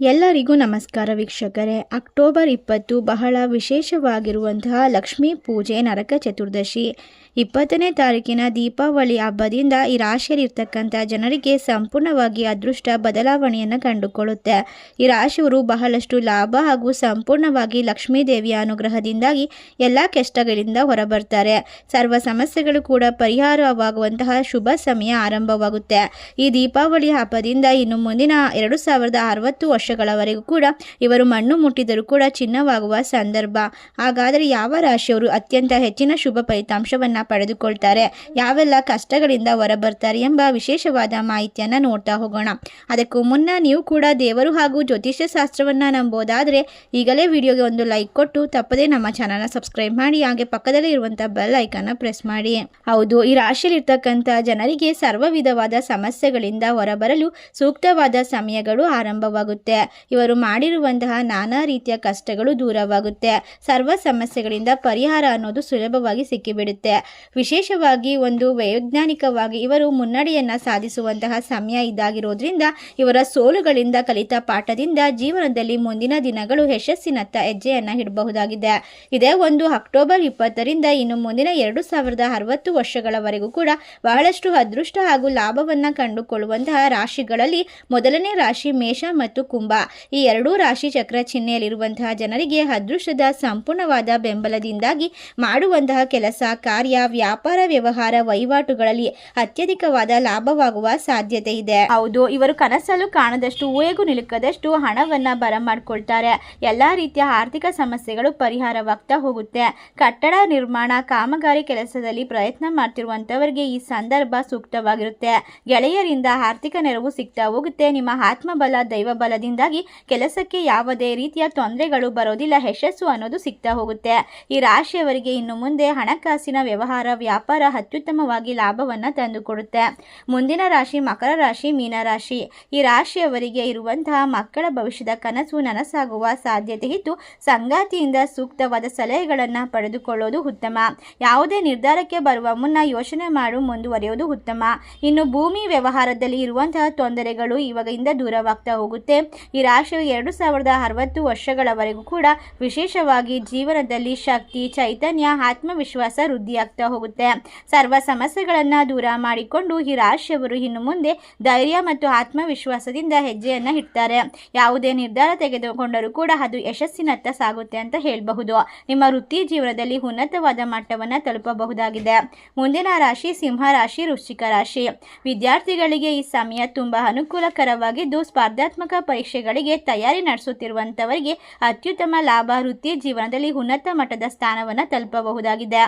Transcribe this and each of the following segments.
ಎಲ್ಲರಿಗೂ ನಮಸ್ಕಾರ ವೀಕ್ಷಕರೇ. ಅಕ್ಟೋಬರ್ ಇಪ್ಪತ್ತು ಬಹಳ ವಿಶೇಷವಾಗಿರುವಂತಹ ಲಕ್ಷ್ಮೀ ಪೂಜೆ ನರಕ ಚತುರ್ದಶಿ. ಇಪ್ಪತ್ತನೇ ತಾರೀಕಿನ ದೀಪಾವಳಿ ಹಬ್ಬದಿಂದ ಈ ರಾಶಿಯಲ್ಲಿರ್ತಕ್ಕಂಥ ಜನರಿಗೆ ಸಂಪೂರ್ಣವಾಗಿ ಅದೃಷ್ಟ ಬದಲಾವಣೆಯನ್ನು ಕಂಡುಕೊಳ್ಳುತ್ತೆ. ಈ ರಾಶಿಯವರು ಬಹಳಷ್ಟು ಲಾಭ ಹಾಗೂ ಸಂಪೂರ್ಣವಾಗಿ ಲಕ್ಷ್ಮೀ ದೇವಿಯ ಅನುಗ್ರಹದಿಂದಾಗಿ ಎಲ್ಲ ಕಷ್ಟಗಳಿಂದ ಹೊರಬರ್ತಾರೆ. ಸರ್ವ ಸಮಸ್ಯೆಗಳು ಕೂಡ ಪರಿಹಾರವಾಗುವಂತಹ ಶುಭ ಸಮಯ ಆರಂಭವಾಗುತ್ತೆ. ಈ ದೀಪಾವಳಿ ಹಬ್ಬದಿಂದ ಇನ್ನು ಮುಂದಿನ ಎರಡು ಸಾವಿರದ ಅರವತ್ತು ವರ್ಷಗಳವರೆಗೂ ಕೂಡ ಇವರು ಮಣ್ಣು ಮುಟ್ಟಿದರೂ ಕೂಡ ಚಿನ್ನವಾಗುವ ಸಂದರ್ಭ. ಹಾಗಾದರೆ ಯಾವ ರಾಶಿಯವರು ಅತ್ಯಂತ ಹೆಚ್ಚಿನ ಶುಭ ಫಲಿತಾಂಶವನ್ನು ಪಡೆದುಕೊಳ್ತಾರೆ? ಯಾವೆಲ್ಲ ಕಷ್ಟಗಳಿಂದ ಹೊರಬರ್ತಾರೆ ಎಂಬ ವಿಶೇಷವಾದ ಮಾಹಿತಿಯನ್ನು ನೋಡ್ತಾ ಹೋಗೋಣ. ಅದಕ್ಕೂ ಮುನ್ನ ನೀವು ಕೂಡ ದೇವರು ಹಾಗೂ ಜ್ಯೋತಿಷ್ಯ ಶಾಸ್ತ್ರವನ್ನು ನಂಬೋದಾದರೆ ಈಗಲೇ ವಿಡಿಯೋಗೆ ಒಂದು ಲೈಕ್ ಕೊಟ್ಟು ತಪ್ಪದೇ ನಮ್ಮ ಚಾನಲ್ನ ಸಬ್ಸ್ಕ್ರೈಬ್ ಮಾಡಿ, ಹಾಗೆ ಪಕ್ಕದಲ್ಲಿ ಇರುವಂಥ ಬೆಲ್ ಐಕನ್ನ ಪ್ರೆಸ್ ಮಾಡಿ. ಹೌದು, ಈ ರಾಶಿಯಲ್ಲಿರ್ತಕ್ಕಂಥ ಜನರಿಗೆ ಸರ್ವ ವಿಧವಾದ ಸಮಸ್ಯೆಗಳಿಂದ ಹೊರಬರಲು ಸೂಕ್ತವಾದ ಸಮಯಗಳು ಆರಂಭವಾಗುತ್ತೆ. ಇವರು ಮಾಡಿರುವಂತಹ ನಾನಾ ರೀತಿಯ ಕಷ್ಟಗಳು ದೂರವಾಗುತ್ತೆ. ಸರ್ವ ಸಮಸ್ಯೆಗಳಿಂದ ಪರಿಹಾರ ಅನ್ನೋದು ಸುಲಭವಾಗಿ ಸಿಕ್ಕಿಬಿಡುತ್ತೆ. ವಿಶೇಷವಾಗಿ ಒಂದು ವೈಜ್ಞಾನಿಕವಾಗಿ ಇವರು ಮುನ್ನಡೆಯನ್ನ ಸಾಧಿಸುವಂತಹ ಸಮಯ ಇದಾಗಿರೋದ್ರಿಂದ, ಇವರ ಸೋಲುಗಳಿಂದ ಕಲಿತ ಪಾಠದಿಂದ ಜೀವನದಲ್ಲಿ ಮುಂದಿನ ದಿನಗಳು ಯಶಸ್ಸಿನತ್ತ ಹೆಜ್ಜೆಯನ್ನ ಇಡಬಹುದಾಗಿದೆ. ಇದೇ ಒಂದು ಅಕ್ಟೋಬರ್ ಇಪ್ಪತ್ತರಿಂದ ಇನ್ನು ಮುಂದಿನ ಎರಡು ಸಾವಿರದ ಅರವತ್ತು ವರ್ಷಗಳವರೆಗೂ ಕೂಡ ಬಹಳಷ್ಟು ಅದೃಷ್ಟ ಹಾಗೂ ಲಾಭವನ್ನ ಕಂಡುಕೊಳ್ಳುವಂತಹ ರಾಶಿಗಳಲ್ಲಿ ಮೊದಲನೇ ರಾಶಿ ಮೇಷ ಮತ್ತು ಕುಂಭ ಈ ಎರಡೂ ರಾಶಿ ಚಕ್ರ ಚಿಹ್ನೆಯಲ್ಲಿರುವಂತಹ ಜನರಿಗೆ ಅದೃಷ್ಟದ ಸಂಪೂರ್ಣವಾದ ಬೆಂಬಲದಿಂದಾಗಿ ಮಾಡುವಂತಹ ಕೆಲಸ, ಕಾರ್ಯ, ವ್ಯಾಪಾರ, ವ್ಯವಹಾರ, ವಹಿವಾಟುಗಳಲ್ಲಿ ಅತ್ಯಧಿಕವಾದ ಲಾಭವಾಗುವ ಸಾಧ್ಯತೆ ಇದೆ. ಹೌದು, ಇವರು ಕನಸಲು ಕಾಣದಷ್ಟು, ಊಹೆಗೂ ನಿಲುಕದಷ್ಟು ಹಣವನ್ನ ಬರಮಾಡ್ಕೊಳ್ತಾರೆ ಎಲ್ಲಾ ರೀತಿಯ ಆರ್ಥಿಕ ಸಮಸ್ಯೆಗಳು ಪರಿಹಾರವಾಗ್ತಾ ಹೋಗುತ್ತೆ. ಕಟ್ಟಡ ನಿರ್ಮಾಣ, ಕಾಮಗಾರಿ ಕೆಲಸದಲ್ಲಿ ಪ್ರಯತ್ನ ಮಾಡ್ತಿರುವಂತವರಿಗೆ ಈ ಸಂದರ್ಭ ಸೂಕ್ತವಾಗಿರುತ್ತೆ. ಗೆಳೆಯರಿಂದ ಆರ್ಥಿಕ ನೆರವು ಸಿಗ್ತಾ ಹೋಗುತ್ತೆ. ನಿಮ್ಮ ಆತ್ಮಬಲ ದೈವ ಬಲದಿಂದಾಗಿ ಕೆಲಸಕ್ಕೆ ಯಾವುದೇ ರೀತಿಯ ತೊಂದರೆಗಳು ಬರೋದಿಲ್ಲ. ಯಶಸ್ಸು ಅನ್ನೋದು ಸಿಗ್ತಾ ಹೋಗುತ್ತೆ. ಈ ರಾಶಿಯವರಿಗೆ ಇನ್ನು ಮುಂದೆ ಹಣಕಾಸಿನ ವ್ಯವಹಾರ, ವ್ಯಾಪಾರ ಅತ್ಯುತ್ತಮವಾಗಿ ಲಾಭವನ್ನು ತಂದುಕೊಡುತ್ತೆ. ಮುಂದಿನ ರಾಶಿ ಮಕರ ರಾಶಿ ಮೀನರಾಶಿ ಈ ರಾಶಿಯವರಿಗೆ ಇರುವಂತಹ ಮಕ್ಕಳ ಭವಿಷ್ಯದ ಕನಸು ನನಸಾಗುವ ಸಾಧ್ಯತೆ ಇದ್ದು, ಸಂಗಾತಿಯಿಂದ ಸೂಕ್ತವಾದ ಸಲಹೆಗಳನ್ನು ಪಡೆದುಕೊಳ್ಳೋದು ಉತ್ತಮ. ಯಾವುದೇ ನಿರ್ಧಾರಕ್ಕೆ ಬರುವ ಮುನ್ನ ಯೋಚನೆ ಮಾಡು, ಮುಂದುವರಿಯೋದು ಉತ್ತಮ. ಇನ್ನು ಭೂಮಿ ವ್ಯವಹಾರದಲ್ಲಿ ಇರುವಂತಹ ತೊಂದರೆಗಳು ಇವಾಗಿಂದ ದೂರವಾಗ್ತಾ ಹೋಗುತ್ತೆ. ಈ ರಾಶಿಯು ಎರಡು ಸಾವಿರದ ಅರವತ್ತು ವರ್ಷಗಳವರೆಗೂ ಕೂಡ ವಿಶೇಷವಾಗಿ ಜೀವನದಲ್ಲಿ ಶಕ್ತಿ, ಚೈತನ್ಯ, ಆತ್ಮವಿಶ್ವಾಸ ವೃದ್ಧಿಯಾಗ್ತಾ ಹೋಗುತ್ತೆ. ಸರ್ವ ಸಮಸ್ಯೆಗಳನ್ನು ದೂರ ಮಾಡಿಕೊಂಡು ಈ ರಾಶಿಯವರು ಇನ್ನು ಮುಂದೆ ಧೈರ್ಯ ಮತ್ತು ಆತ್ಮವಿಶ್ವಾಸದಿಂದ ಹೆಜ್ಜೆಯನ್ನು ಇಡ್ತಾರೆ. ಯಾವುದೇ ನಿರ್ಧಾರ ತೆಗೆದುಕೊಂಡರೂ ಕೂಡ ಅದು ಯಶಸ್ಸಿನತ್ತ ಸಾಗುತ್ತೆ ಅಂತ ಹೇಳಬಹುದು. ನಿಮ್ಮ ವೃತ್ತಿ ಜೀವನದಲ್ಲಿ ಉನ್ನತವಾದ ಮಟ್ಟವನ್ನು ತಲುಪಬಹುದಾಗಿದೆ. ಮುಂದಿನ ರಾಶಿ ಸಿಂಹ ರಾಶಿ, ವೃಶ್ಚಿಕ ರಾಶಿ. ವಿದ್ಯಾರ್ಥಿಗಳಿಗೆ ಈ ಸಮಯ ತುಂಬಾ ಅನುಕೂಲಕರವಾಗಿದ್ದು ಸ್ಪರ್ಧಾತ್ಮಕ ಪರೀಕ್ಷೆಗಳಿಗೆ ತಯಾರಿ ನಡೆಸುತ್ತಿರುವಂತವರಿಗೆ ಅತ್ಯುತ್ತಮ ಲಾಭ, ವೃತ್ತಿ ಜೀವನದಲ್ಲಿ ಉನ್ನತ ಮಟ್ಟದ ಸ್ಥಾನವನ್ನು ತಲುಪಬಹುದಾಗಿದೆ.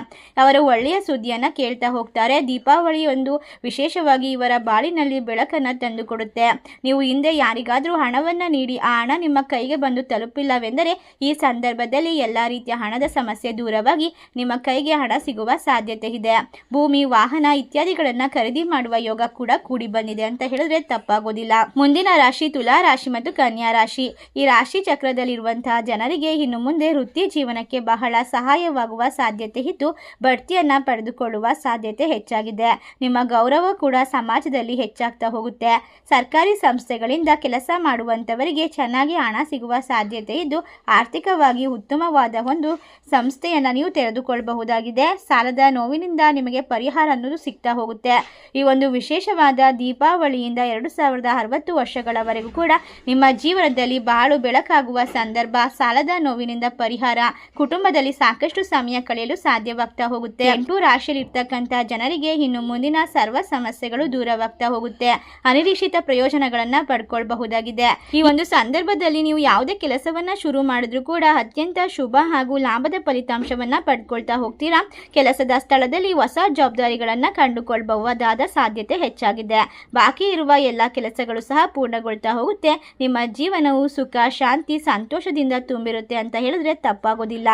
ಅವರು ಒಳ್ಳೆಯ ಸುದ್ದಿಯನ್ನು ಕೇಳ್ತಾ ಹೋಗ್ತಾರೆ. ದೀಪಾವಳಿ ಒಂದು ವಿಶೇಷವಾಗಿ ಇವರ ಬಾಳಿನಲ್ಲಿ ಬೆಳಕನ್ನು ತಂದುಕೊಡುತ್ತೆ. ನೀವು ಹಿಂದೆ ಯಾರಿಗಾದರೂ ಹಣವನ್ನು ನೀಡಿ, ಆ ಹಣ ನಿಮ್ಮ ಕೈಗೆ ಬಂದು ತಲುಪಿಲ್ಲವೆಂದರೆ ಈ ಸಂದರ್ಭದಲ್ಲಿ ಎಲ್ಲ ರೀತಿಯ ಹಣದ ಸಮಸ್ಯೆ ದೂರವಾಗಿ ನಿಮ್ಮ ಕೈಗೆ ಹಣ ಸಿಗುವ ಸಾಧ್ಯತೆ ಇದೆ. ಭೂಮಿ, ವಾಹನ ಇತ್ಯಾದಿಗಳನ್ನು ಖರೀದಿ ಮಾಡುವ ಯೋಗ ಕೂಡ ಕೂಡಿ ಬಂದಿದೆ ಅಂತ ಹೇಳಿದ್ರೆ ತಪ್ಪಾಗೋದಿಲ್ಲ. ಮುಂದಿನ ರಾಶಿ ತುಲಾ ರಾಶಿ ಮತ್ತು ಕನ್ಯಾ ರಾಶಿ. ಈ ರಾಶಿ ಚಕ್ರದಲ್ಲಿರುವಂತಹ ಜನರಿಗೆ ಇನ್ನು ಮುಂದೆ ವೃತ್ತಿ ಜೀವನಕ್ಕೆ ಬಹಳ ಸಹಾಯವಾಗುವ ಸಾಧ್ಯತೆ ಇದ್ದು, ಬಡ್ತಿಯನ್ನ ಪಡೆದುಕೊಳ್ಳುವ ಸಾಧ್ಯತೆ ಹೆಚ್ಚಾಗಿದೆ. ನಿಮ್ಮ ಗೌರವ ಕೂಡ ಸಮಾಜದಲ್ಲಿ ಹೆಚ್ಚಾಗ್ತಾ ಹೋಗುತ್ತೆ. ಸರ್ಕಾರಿ ಸಂಸ್ಥೆಗಳಿಂದ ಕೆಲಸ ಮಾಡುವಂತವರಿಗೆ ಚೆನ್ನಾಗಿ ಹಣ ಸಿಗುವ ಸಾಧ್ಯತೆ ಇದ್ದು, ಆರ್ಥಿಕವಾಗಿ ಉತ್ತಮವಾದ ಒಂದು ಸಂಸ್ಥೆಯನ್ನ ನೀವು ತೆರೆದುಕೊಳ್ಳಬಹುದಾಗಿದೆ ಸಾಲದ ನೋವಿನಿಂದ ನಿಮಗೆ ಪರಿಹಾರ ಅನ್ನೋದು ಸಿಗ್ತಾ ಹೋಗುತ್ತೆ. ಈ ಒಂದು ವಿಶೇಷವಾದ ದೀಪಾವಳಿಯಿಂದ ಎರಡು ಸಾವಿರದ ಅರವತ್ತು ವರ್ಷಗಳವರೆಗೂ ಕೂಡ ನಿಮ್ಮ ಜೀವನದಲ್ಲಿ ಬಾಳು ಬೆಳಕಾಗುವ ಸಂದರ್ಭ ಸಾಲದ ನೋವಿನಿಂದ ಪರಿಹಾರ. ಕುಟುಂಬದಲ್ಲಿ ಸಾಕಷ್ಟು ಸಮಯ ಕಳೆಯಲು ಸಾಧ್ಯವಾಗ್ತಾ ಹೋಗುತ್ತೆ. ಎಂಟು ರಾಶಿಯಲ್ಲಿರ್ತಕ್ಕಂಥ ಜನರಿಗೆ ಇನ್ನು ಮುಂದಿನ ಸರ್ವ ಸಮಸ್ಯೆಗಳು ದೂರವಾಗ್ತಾ ಹೋಗುತ್ತೆ. ಅನಿರೀಕ್ಷಿತ ಪ್ರಯೋಜನಗಳನ್ನ ಪಡ್ಕೊಳ್ಬಹುದಾಗಿದೆ. ಈ ಒಂದು ಸಂದರ್ಭದಲ್ಲಿ ನೀವು ಯಾವುದೇ ಕೆಲಸವನ್ನ ಶುರು ಮಾಡಿದ್ರು ಕೂಡ ಅತ್ಯಂತ ಶುಭ ಹಾಗೂ ಲಾಭದ ಫಲಿತಾಂಶವನ್ನ ಪಡ್ಕೊಳ್ತಾ ಹೋಗ್ತೀರಾ? ಕೆಲಸದ ಸ್ಥಳದಲ್ಲಿ ಹೊಸ ಜವಾಬ್ದಾರಿಗಳನ್ನ ಕಂಡುಕೊಳ್ಬಹುದಾದ ಸಾಧ್ಯತೆ ಹೆಚ್ಚಾಗಿದೆ. ಬಾಕಿ ಇರುವ ಎಲ್ಲಾ ಕೆಲಸಗಳು ಸಹ ಪೂರ್ಣಗೊಳ್ತಾ ಹೋಗುತ್ತೆ. ನಿಮ್ಮ ಜೀವನವು ಸುಖ, ಶಾಂತಿ, ಸಂತೋಷದಿಂದ ತುಂಬಿರುತ್ತೆ ಅಂತ ಹೇಳಿದ್ರೆ ತಪ್ಪಾಗೋದಿಲ್ಲ.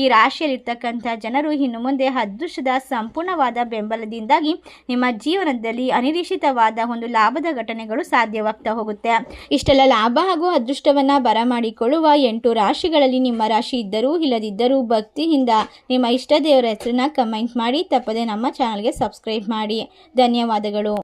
ಈ ರಾಶಿಯಲ್ಲಿರ್ತಕ್ಕಂಥ ಜನರು ಇನ್ನು ಮುಂದೆ ಅದೃಷ್ಟದ ಸಂಪೂರ್ಣವಾದ ಬೆಂಬಲದಿಂದಾಗಿ ನಿಮ್ಮ ಜೀವನದಲ್ಲಿ ಅನಿರೀಕ್ಷಿತವಾದ ಒಂದು ಲಾಭದ ಘಟನೆಗಳು ಸಾಧ್ಯವಾಗ್ತಾ ಹೋಗುತ್ತೆ. ಇಷ್ಟೆಲ್ಲ ಲಾಭ ಹಾಗೂ ಅದೃಷ್ಟವನ್ನ ಬರಮಾಡಿಕೊಳ್ಳುವ ಎಂಟು ರಾಶಿಗಳಲ್ಲಿ ನಿಮ್ಮ ರಾಶಿ ಇದ್ದರೂ ಇಲ್ಲದಿದ್ದರೂ ಭಕ್ತಿಯಿಂದ ನಿಮ್ಮ ಇಷ್ಟ ದೇವರ ಹೆಸರನ್ನ ಕಮೆಂಟ್ ಮಾಡಿ, ತಪ್ಪದೆ ನಮ್ಮ ಚಾನಲ್ಗೆ ಸಬ್ಸ್ಕ್ರೈಬ್ ಮಾಡಿ. ಧನ್ಯವಾದಗಳು.